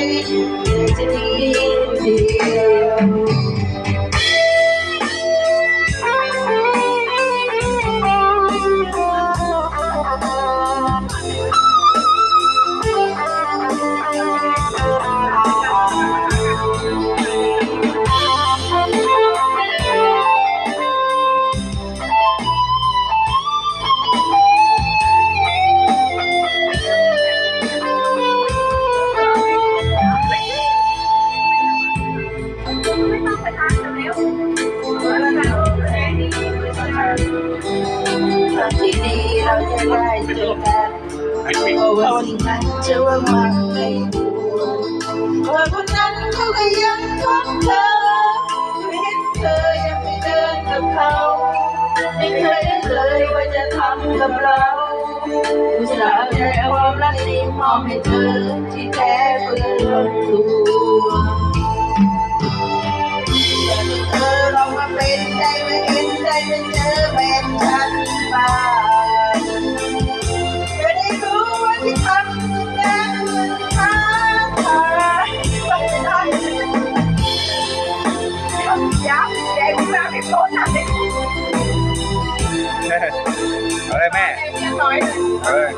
เธอจ เราจะได้เจอกันเพราะว่าสิ่งนั้นจะว่ามันไม่ควรว่าคนนั้นเขาก็ยังคบเธอไม่เห็นเธอยังไม่เดินกับเขาไม่เคยเลยว่าจะทำกับเราอุตส่าห์ใจความรักนี้มอบให้เธอที่แท้เพื่อลดตัวอยากให้เธอลองมาเป็นได้ไม่เห็นได้ไม่เจอแบบฉันบ้า ยับแดงมาเป็นโคตรหนักเลยเอาเลยแม่เรียบร้อยเอาเลย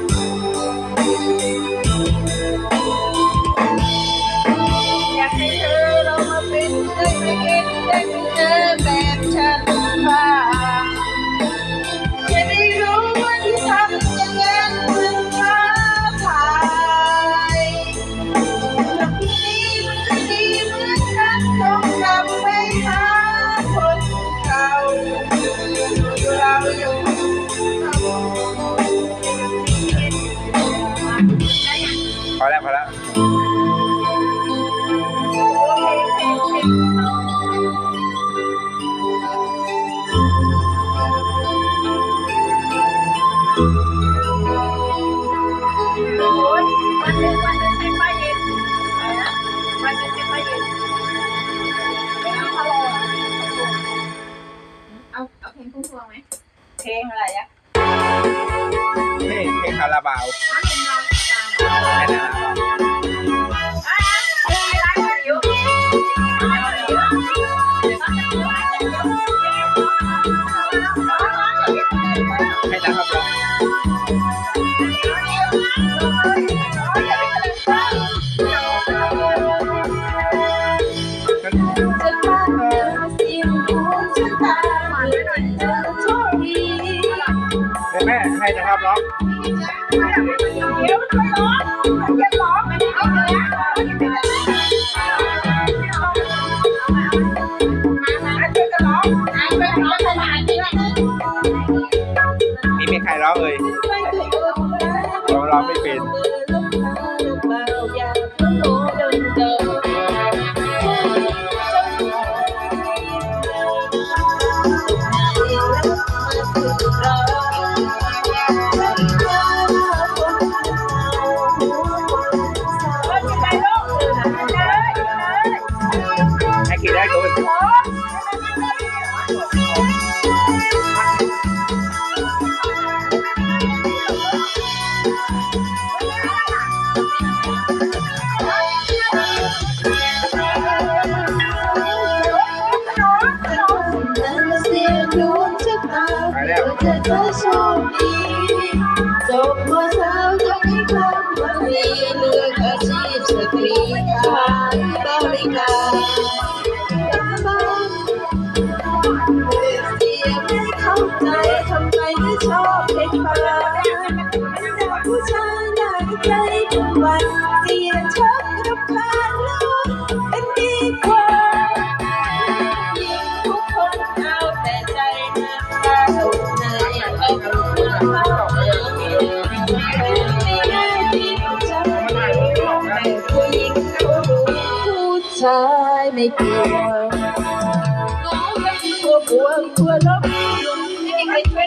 อยากให้เธอเรามาเป็นได้ไม่เห็นได้ไม่เจอแบ พอแล้วโอ้ยวันหนึ่ง ชคดีเดี๋ยวแม่ให้นะครับร้องเดี๋ยวไปร้องจะร้องไม่ได้เอาเลยอะมามาเดี๋ยวจะร้องอ่านไปร้องขนาดนี้นี่มี แล้วเองเลยร้องร้องไม่เป็น จะเธอโชคดีจบมสาวจะมีความหวังดีเลือกอาชีพสตรีขายบริการบ้านเสียไม่เข้าใจทำไมไม่ชอบเด็กฟ้าผู้ชายได้ใจ ชายไม่กลัวกลัวกลัวกลัวลบไม่มีใครช่วย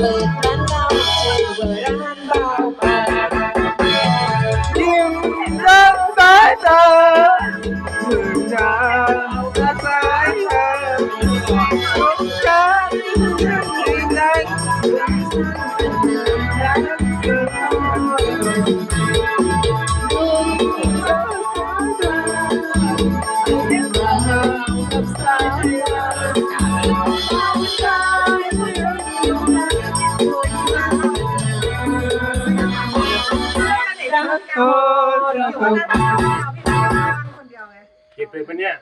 เปิดร้านเบาเชื่อว่ารานปยิ้มรับสายตาเธอจเอาสายตาของฉัน เคนเดียวไง เก็บเปปะเนี่ย